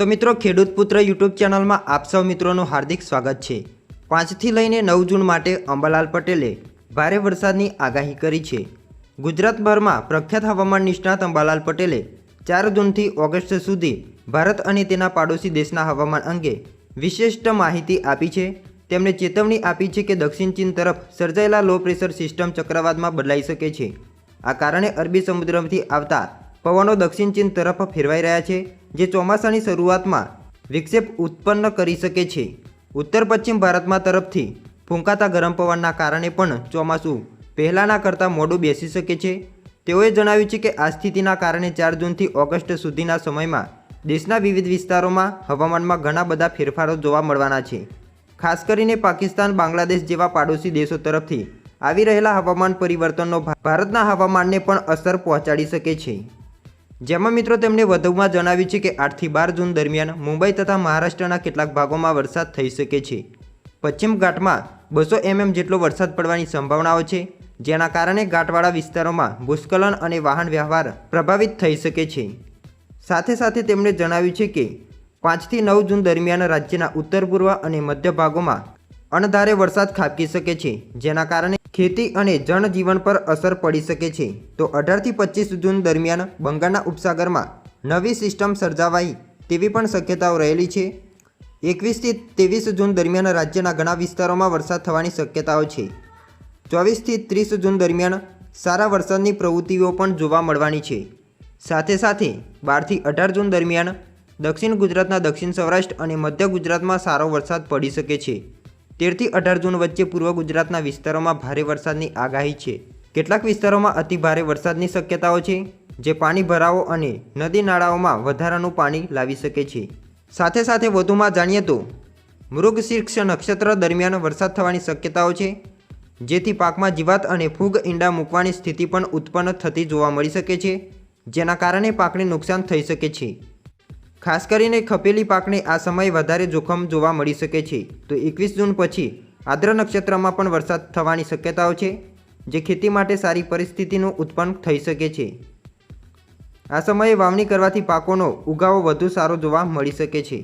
તો મિત્રો, ખેડૂત પુત્ર યુટ્યુબ ચેનલમાં આપ સૌ મિત્રોનું હાર્દિક સ્વાગત છે. પાંચથી લઈને નવ જૂન માટે અંબાલાલ પટેલે ભારે વરસાદની આગાહી કરી છે. ગુજરાતભરમાં પ્રખ્યાત હવામાન નિષ્ણાત અંબાલાલ પટેલે ચાર જૂનથી ઓગસ્ટ સુધી ભારત અને તેના પાડોશી દેશના હવામાન અંગે વિશિષ્ટ માહિતી આપી છે. તેમણે ચેતવણી આપી છે કે દક્ષિણ ચીન તરફ સર્જાયેલા લો પ્રેશર સિસ્ટમ ચક્રવાતમાં બદલાઈ શકે છે. આ કારણે અરબી સમુદ્રમાંથી આવતા પવનો દક્ષિણ ચીન તરફ ફેરવાઈ રહ્યા છે. જે ચોમાસાની શરૂઆતમાં વિક્ષેપ ઉત્પન્ન કરી શકે છે. ઉત્તર પશ્ચિમ ભારતમાં તરફથી ફૂંકાતા ગરમ પવનના કારણે પણ ચોમાસું પહેલાંના કરતાં મોડું બેસી શકે છે. તેઓએ જણાવ્યું છે કે આ સ્થિતિના કારણે ચાર જૂનથી ઓગસ્ટ સુધીના સમયમાં દેશના વિવિધ વિસ્તારોમાં હવામાનમાં ઘણા બધા ફેરફારો જોવા મળવાના છે. ખાસ કરીને પાકિસ્તાન, બાંગ્લાદેશ જેવા પાડોશી દેશો તરફથી આવી રહેલા હવામાન પરિવર્તનનો ભારતના હવામાનને પણ અસર પહોંચાડી શકે છે. જેમાં મિત્રો તેમણે વધુમાં જણાવ્યું છે કે આઠથી બાર જૂન દરમિયાન મુંબઈ તથા મહારાષ્ટ્રના કેટલાક ભાગોમાં વરસાદ થઈ શકે છે. પશ્ચિમ ઘાટમાં બસો એમએમ જેટલો વરસાદ પડવાની સંભાવનાઓ છે, જેના કારણે ઘાટવાળા વિસ્તારોમાં ભૂસ્ખલન અને વાહન વ્યવહાર પ્રભાવિત થઈ શકે છે. સાથે સાથે તેમણે જણાવ્યું છે કે પાંચથી નવ જૂન દરમિયાન રાજ્યના ઉત્તર પૂર્વ અને મધ્ય ભાગોમાં અણધારે વરસાદ ખાબકી શકે છે, જેના કારણે ખેતી અને જનજીવન પર અસર પડી શકે છે. તો અઢારથી પચીસ જૂન દરમિયાન બંગાળના ઉપસાગરમાં નવી સિસ્ટમ સર્જાવાઈ તેવી પણ શક્યતાઓ રહેલી છે. એકવીસથી ત્રેવીસ જૂન દરમિયાન રાજ્યના ઘણા વિસ્તારોમાં વરસાદ થવાની શક્યતાઓ છે. ચોવીસથી ત્રીસ જૂન દરમિયાન સારા વરસાદની પ્રવૃત્તિઓ પણ જોવા મળવાની છે. સાથે સાથે બારથી અઢાર જૂન દરમિયાન દક્ષિણ ગુજરાતના દક્ષિણ સૌરાષ્ટ્ર અને મધ્ય ગુજરાતમાં સારો વરસાદ પડી શકે છે. તેરથી અઢાર જૂન વચ્ચે પૂર્વ ગુજરાતના વિસ્તારોમાં ભારે વરસાદની આગાહી છે. કેટલાક વિસ્તારોમાં અતિ ભારે વરસાદની શક્યતાઓ છે, જે પાણી ભરાવો અને નદી નાળાઓમાં વધારાનું પાણી લાવી શકે છે. સાથે સાથે વધુમાં જાણીએ તો મૃગશીર્ષ નક્ષત્ર દરમિયાન વરસાદ થવાની શક્યતાઓ છે, જેથી પાકમાં જીવાત અને ફૂગ ઈંડા મૂકવાની સ્થિતિ પણ ઉત્પન્ન થતી જોવા મળી શકે છે, જેના કારણે પાકને નુકસાન થઈ શકે છે. ખાસ કરીને ખપેલી પાકને આ સમયે વધારે જોખમ જોવા મળી શકે છે. તો એકવીસ જૂન પછી આદ્ર નક્ષત્રમાં પણ વરસાદ થવાની શક્યતાઓ છે, જે ખેતી માટે સારી પરિસ્થિતિનું ઉત્પન્ન થઈ શકે છે. આ સમયે વાવણી કરવાથી પાકોનો ઉગાવો વધુ સારો જોવા મળી શકે છે.